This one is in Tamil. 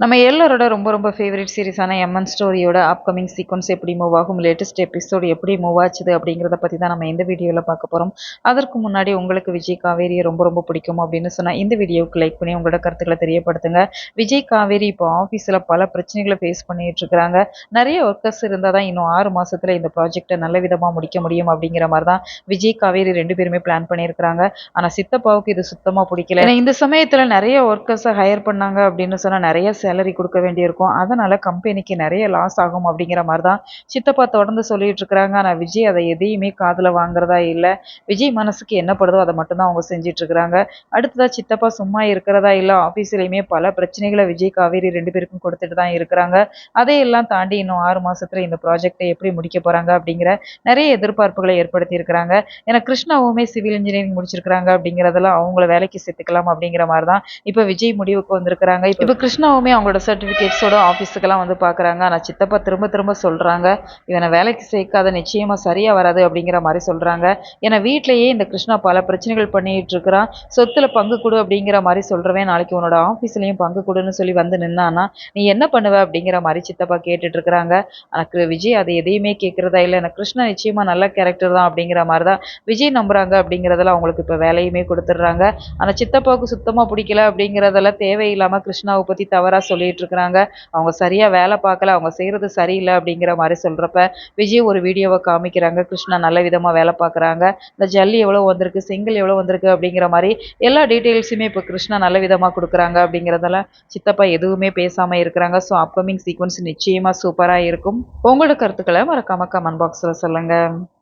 நம்ம எல்லாரோட ரொம்ப ரொம்ப ஃபேவரட் சீரிஸான எம்என் ஸ்டோரியோட அப்கமிங் சீக்வன்ஸ் எப்படி மூவ் ஆகும் லேட்டஸ்ட் எபிசோடு எப்படி மூவ் ஆச்சுது அப்படிங்கிறத பற்றி தான் நம்ம இந்த வீடியோவில் பார்க்க போகிறோம் அதற்கு முன்னாடி உங்களுக்கு விஜய் காவேரியை ரொம்ப ரொம்ப பிடிக்கும் அப்படின்னு சொன்னால் இந்த வீடியோவுக்கு லைக் பண்ணி உங்களோட கருத்துக்களை தெரியப்படுத்துங்க. விஜய் காவேரி இப்போ ஆஃபீஸில் பல பிரச்சனைகளை ஃபேஸ் பண்ணிட்டு இருக்கிறாங்க. நிறைய ஒர்க்கர்ஸ் இருந்தால் தான் இன்னும் ஆறு மாதத்தில் இந்த ப்ராஜெக்டை நல்ல விதமாக முடிக்க முடியும் அப்படிங்கிற மாதிரி தான் விஜய் காவேரி ரெண்டு பேருமே பிளான் பண்ணியிருக்கிறாங்க. ஆனால் சித்தப்பாவுக்கு இது சுத்தமாக பிடிக்கல. ஏன்னா இந்த சமயத்தில் நிறைய ஒர்க்கர்ஸை ஹையர் பண்ணாங்க அப்படின்னு சொன்னால் நிறைய சேலரி கொடுக்க வேண்டியிருக்கும். அதனால் கம்பெனிக்கு நிறைய லாஸ் ஆகும் அப்படிங்கிற மாதிரி தான் சித்தப்பா தொடர்ந்து சொல்லிட்டு இருக்கிறாங்க. ஆனால் விஜய் அதை எதையுமே காதில் வாங்குறதா இல்லை. விஜய் மனசுக்கு என்ன படுதோ அதை மட்டும்தான் அவங்க செஞ்சிட்டு இருக்கிறாங்க. அடுத்ததாக சித்தப்பா சும்மா இருக்கிறதா இல்லை ஆஃபீஸ்லேயுமே பல பிரச்சனைகளை விஜய் காவேரி ரெண்டு பேருக்கும் கொடுத்துட்டு தான் இருக்கிறாங்க. அதையெல்லாம் தாண்டி இன்னும் ஆறு மாதத்தில் இந்த ப்ராஜெக்டை எப்படி முடிக்க போறாங்க அப்படிங்கிற நிறைய எதிர்பார்ப்புகளை ஏற்படுத்தி இருக்கிறாங்க. ஏன்னா கிருஷ்ணாவுமே சிவில் இன்ஜினியரிங் முடிச்சிருக்கிறாங்க அப்படிங்கிறதெல்லாம் அவங்கள வேலைக்கு சேர்த்துக்கலாம் அப்படிங்கிற மாதிரி தான் இப்போ விஜய் முடிவுக்கு வந்திருக்கிறாங்க. இப்போ கிருஷ்ணாவுமே அவங்களோட சர்டிஃபிகேட்ஸோட ஆஃபீஸுக்கெல்லாம் வந்து பார்க்குறாங்க ஆனால் சித்தப்பா திரும்ப திரும்ப சொல்கிறாங்க இவனை வேலைக்கு சேர்க்காத நிச்சயமாக சரியாக வராது அப்படிங்கிற மாதிரி சொல்கிறாங்க ஏன்னா வீட்டிலேயே இந்த கிருஷ்ணா பல பிரச்சனைகள் பண்ணிகிட்டு இருக்கிறான். சொத்தில் பங்கு கொடு அப்படிங்கிற மாதிரி சொல்கிறவன் நாளைக்கு உன்னோட ஆஃபீஸ்லேயும் பங்கு கொடுன்னு சொல்லி வந்து நின்னானா நீ என்ன பண்ணுவ அப்படிங்கிற மாதிரி சித்தப்பா கேட்டுட்டு இருக்கிறாங்க. எனக்கு விஜய் அதை எதையுமே கேட்குறதா இல்லை. எனக்கு கிருஷ்ணா நிச்சயமாக நல்ல கேரக்டர் தான் அப்படிங்கிற மாதிரி தான் விஜய் நம்புகிறாங்க அப்படிங்கிறதெல்லாம் அவங்களுக்கு இப்போ வேலையுமே கொடுத்துட்றாங்க. ஆனால் சித்தப்பாவுக்கு சுத்தமாக பிடிக்கல அப்படிங்கிறதெல்லாம் தேவையில்லாமல் கிருஷ்ணாவை பற்றி தவறாக சொல்லிட்டு இருக்கிறாங்க அவங்க சரியாக வேலை பார்க்கல அவங்க செய்கிறது சரியில்லை அப்படிங்கிற மாதிரி சொல்கிறப்ப விஜய் ஒரு வீடியோவை காமிக்கிறாங்க. கிருஷ்ணா நல்ல விதமாக வேலை பார்க்குறாங்க. இந்த ஜல்லி எவ்வளோ வந்திருக்கு செங்கல் எவ்வளோ வந்திருக்கு அப்படிங்கிற மாதிரி எல்லா டீட்டெயில்ஸுமே இப்போ கிருஷ்ணா நல்ல விதமாக கொடுக்குறாங்க அப்படிங்கிறதெல்லாம் சித்தப்பா எதுவுமே பேசாமல் இருக்கிறாங்க. ஸோ அப்கமிங் சீக்வன்ஸ் நிச்சயமாக சூப்பராக இருக்கும். உங்களோட கருத்துக்களை மறக்காம கமெண்ட் பாக்ஸில் சொல்லுங்கள்